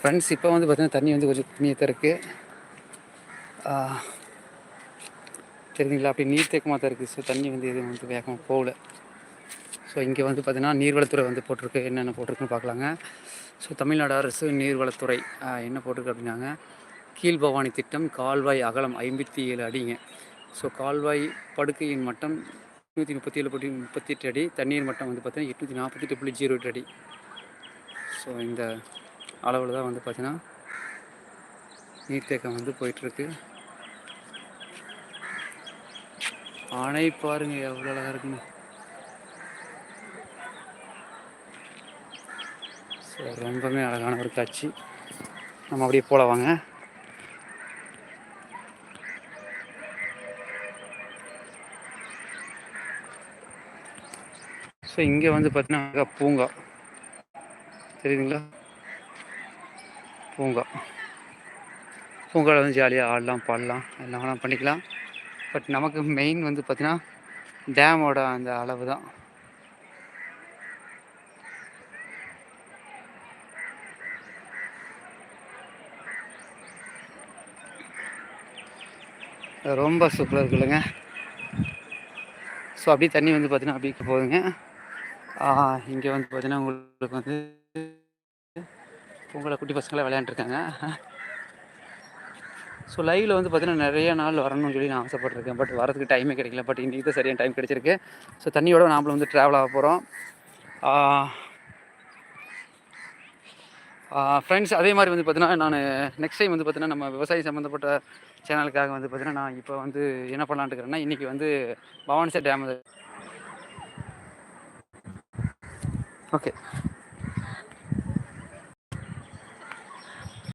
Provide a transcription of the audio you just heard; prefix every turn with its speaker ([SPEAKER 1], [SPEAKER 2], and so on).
[SPEAKER 1] Friends இப்போ வந்து பார்த்தீங்கன்னா தண்ணி வந்து கொஞ்சம் கம்மியாக தான் இருக்குது தெரியுதுங்களா? அப்படி நீர் தேக்கமாக தான் இருக்குது ஸோ தண்ணி வந்து எதுவும் வந்து வேகமாக போகல. ஸோ இங்கே வந்து பார்த்திங்கன்னா நீர்வளத்துறை வந்து போட்டிருக்கு. என்னென்ன போட்டிருக்குன்னு பார்க்கலாங்க. ஸோ தமிழ்நாடு அரசு நீர்வளத்துறை என்ன போட்டிருக்கு அப்படின்னாங்க? கீழ்பவானி திட்டம் கால்வாய் அகலம் ஐம்பத்தி ஏழு அடிங்க. ஸோ கால்வாய் படுக்கையின் மட்டம் நூற்றி முப்பத்தி ஏழு புள்ளி முப்பத்தி எட்டு அடி. தண்ணீர் மட்டம் வந்து பார்த்தீங்கன்னா எட்நூற்றி நாற்பத்தெட்டு புள்ளி ஜீரோ எட்டு அடி. ஸோ இந்த அளவில் தான் வந்து பார்த்தீங்கன்னா நீர்த்தேக்கம் வந்து போயிட்டுருக்கு. அணை பாருங்கள் எவ்வளோ அழகாக இருக்குன்னு. ஸோ ரொம்பவே அழகான ஒரு காட்சி. நம்ம அப்படியே போல வாங்க. ஸோ இங்கே வந்து பார்த்தீங்கன்னா அழகா பூங்கா. தெரியுதுங்களா? பூங்கா. பூங்காவில் வந்து ஜாலியாக ஆடலாம் பாடலாம் எல்லாம் வேணால் பண்ணிக்கலாம். பட் நமக்கு மெயின் வந்து பார்த்தீங்கன்னா டேமோட அந்த அளவு தான் ரொம்ப சூப்பராக இருக்குல்லங்க ஸோ அப்படியே தண்ணி வந்து பார்த்தீங்கன்னா அப்படியே போகுதுங்க. இங்கே வந்து பார்த்தீங்கன்னா உங்களுக்கு வந்து உங்களை குட்டி பசங்களாம் விளையாண்டுருக்காங்க. ஸோ லைவில் வந்து பார்த்தீங்கன்னா நிறைய நாள் வரணும்னு சொல்லி நான் ஆசைப்பட்டிருக்கேன். பட் வரதுக்கு டைமே கிடைக்கல. பட் இன்றைக்கி தான் சரியான டைம் கிடைச்சிருக்கு. ஸோ தண்ணியோட நாமளும் வந்து ட்ராவல் ஆக போகிறோம் ஃப்ரெண்ட்ஸ் அதே மாதிரி வந்து பார்த்தீங்கன்னா நான் நெக்ஸ்ட் டைம் வந்து பார்த்தீங்கன்னா நம்ம விவசாயம் சம்மந்தப்பட்ட சேனலுக்காக வந்து பார்த்தீங்கன்னா நான் இப்போ வந்து என்ன பண்ணலான்னு இருக்கிறேன்னா இன்றைக்கி வந்து பவானிசர் டேம் ஓகே